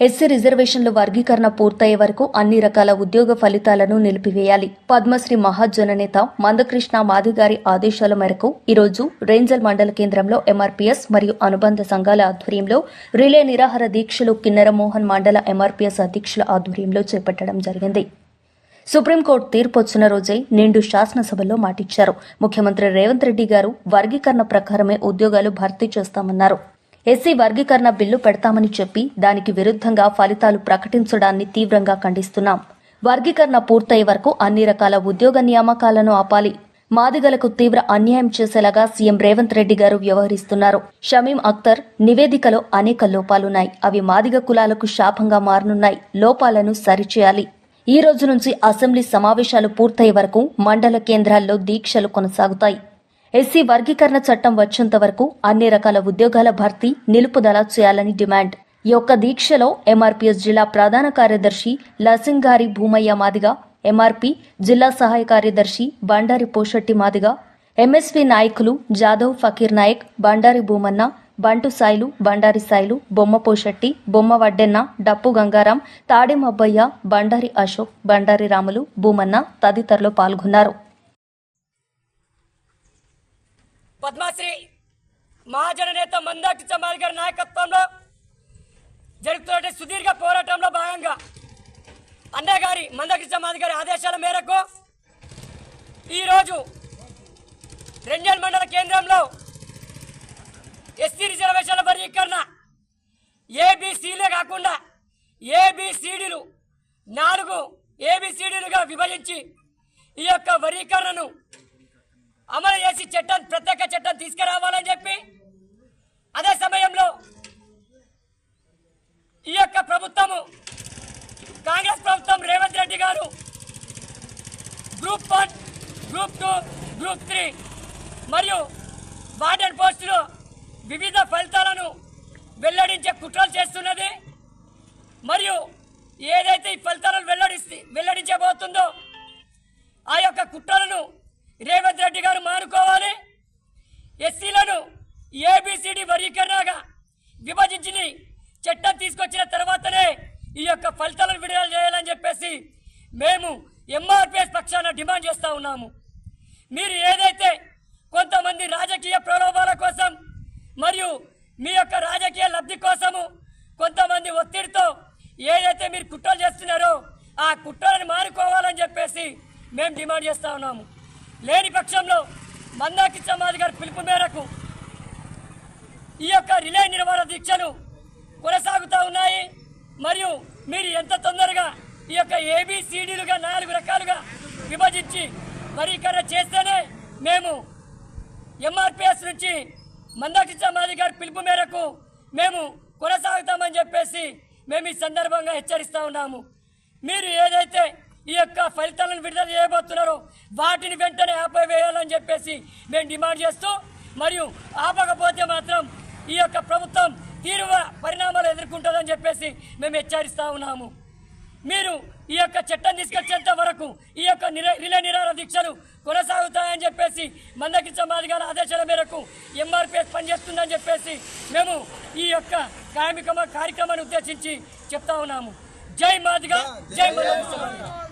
SC రిజర్వేషన్ల వర్గీకరణ పూర్తయ్యే వరకు అన్ని రకాల ఉద్యోగ ఫలితాలను నిలిపివేయాలి. పద్మశ్రీ మహాజన నేత మందకృష్ణ మాదిగారి ఆదేశాల మేరకు ఈరోజు రేంజల్ మండల కేంద్రంలో ఎంఆర్పీఎస్ మరియు అనుబంధ సంఘాల ఆధ్వర్యంలో రిలే నిరాహార దీక్షలు కిన్నరమోహన్ మండల ఎంఆర్పీఎస్ అధ్యక్షుల ఆధ్వర్యంలో చేపట్టడం జరిగింది. సుప్రీంకోర్టు తీర్పు వచ్చిన రోజే నిండు శాసనసభలో మాటిచ్చారు. ముఖ్యమంత్రి రేవంత్ రెడ్డి గారు వర్గీకరణ ప్రకారమే ఉద్యోగాలు భర్తీ చేస్తామన్నారు. ఎస్సీ వర్గీకరణ బిల్లు పెడతామని చెప్పి దానికి విరుద్ధంగా ఫలితాలు ప్రకటించడాన్ని తీవ్రంగా ఖండిస్తున్నాం. వర్గీకరణ పూర్తయ్యే వరకు అన్ని రకాల ఉద్యోగ నియామకాలను ఆపాలి. మాదిగలకు తీవ్ర అన్యాయం చేసేలాగా సీఎం రేవంత్ రెడ్డి గారు వ్యవహరిస్తున్నారు. షమీం అఖ్తర్ నివేదికలో అనేక లోపాలున్నాయి. అవి మాదిగ కులాలకు శాపంగా మారనున్నాయి. లోపాలను సరిచేయాలి. ఈ రోజు నుంచి అసెంబ్లీ సమావేశాలు పూర్తయ్యే వరకు మండల కేంద్రాల్లో దీక్షలు కొనసాగుతాయి. ఎస్సీ వర్గీకరణ చట్టం వచ్చేంత వరకు అన్ని రకాల ఉద్యోగాల భర్తీ నిలుపుదల చేయాలని డిమాండ్. ఈ యొక్క దీక్షలో ఎంఆర్పీఎస్ జిల్లా ప్రధాన కార్యదర్శి లసింగారి భూమయ్య మాదిగా ఎంఆర్పీ జిల్లా సహాయ కార్యదర్శి బండారి పోషెట్టి మాదిగా ఎంఎస్పీ నాయకులు జాదవ్ ఫకీర్ నాయక్ బండారి భూమన్న బంటు సాయిలు బండారి సాయిలు బొమ్మ పోషెట్టి బొమ్మ వడ్డెన్న డప్పు గంగారాం తాడెం అబ్బయ్య బండారి అశోక్ బండారి రాములు భూమన్న తదితరులు పాల్గొన్నారు. పద్మశ్రీ మహాజన నేత మందాటి చమాల్ గారి నాయకత్వంలో జరుగుతున్న సుదీర్ఘ పోరాటంలో భాగంగా అన్నయ్య గారి మందాటి చమాల్ గారి ఆదేశాల మేరకు ఈరోజు రెంజల్ మండల కేంద్రంలో ఎస్సీ రిజర్వేషన్ల వర్గీకరణ ఏబిసిలే కాకుండా ఏబిసిడీలు నాలుగు ఏబిసిడీలుగా విభజించి ఈ యొక్క వర్గీకరణను అమలు చేసి చట్టం ప్రత్యేక చట్టం తీసుకురావాలని చెప్పి అదే సమయంలో ఈ యొక్క ప్రభుత్వము కాంగ్రెస్ ప్రభుత్వం రేవంత్ రెడ్డి గారు group one group two group three మరియు వార్డెన్ పోస్టులు వివిధ ఫలితాలను వెల్లడించే కుట్రలు చేస్తున్నది. మరియు ఏదైతే ఈ ఫలితాలను వెల్లడిస్తే వెల్లడించబోతుందో ఆ యొక్క కుట్రలను రేవంత్ రెడ్డి గారు మానుకోవాలి. ఎస్సీలను ఏబిసిడి వర్గీకరణగా విభజించి చట్టం తీసుకొచ్చిన తర్వాతనే ఈ యొక్క ఫలితాలను విడుదల చేయాలని చెప్పేసి మేము ఎంఆర్పిఎస్ పక్షాన డిమాండ్ చేస్తూ ఉన్నాము. మీరు ఏదైతే కొంతమంది రాజకీయ ప్రలోభాల కోసం మరియు మీ యొక్క రాజకీయ లబ్ధి కోసము కొంతమంది ఒత్తిడితో ఏదైతే మీరు కుట్రలు చేస్తున్నారో ఆ కుట్రలను మానుకోవాలని చెప్పేసి మేము డిమాండ్ చేస్తూ ఉన్నాము. లేని పక్షంలో మందాకి సమాజ్ గారి పిలుపు మేరకు ఈ యొక్క రిలే నిర్వహణ దీక్షలు కొనసాగుతూ ఉన్నాయి. మరియు మీరు ఎంత తొందరగా ఈ యొక్క ఏబిసిడీలుగా నాలుగు రకాలుగా విభజించి వర్గీకరణ చేస్తేనే మేము ఎంఆర్పిఎస్ నుంచి మందాకి సమాధి గారి పిలుపు మేరకు మేము కొనసాగుతామని చెప్పేసి మేము ఈ సందర్భంగా హెచ్చరిస్తూ ఉన్నాము. మీరు ఏదైతే ఈ యొక్క ఫలితాలను విడుదల చేయబోతున్నారో. వాటిని వెంటనే ఆపివేయాలని చెప్పేసి మేము డిమాండ్ చేస్తూ మరియు ఆపకపోతే మాత్రం ఈ యొక్క ప్రభుత్వం తీవ్ర పరిణామాలు ఎదుర్కొంటుందని చెప్పేసి మేము హెచ్చరిస్తా ఉన్నాము. మీరు ఈ యొక్క చట్టం తీసుకొచ్చేంత వరకు ఈ యొక్క నిర రిలే నిరాహార దీక్షలు కొనసాగుతాయని చెప్పేసి మందకి సమాధి గారి ఆదేశాల మేరకు ఎంఆర్పిఎస్ పనిచేస్తుందని చెప్పేసి మేము ఈ యొక్క కార్మిక కార్యక్రమాన్ని ఉద్దేశించి చెప్తా ఉన్నాము. జై మాదిగా జై మందకి సమాధి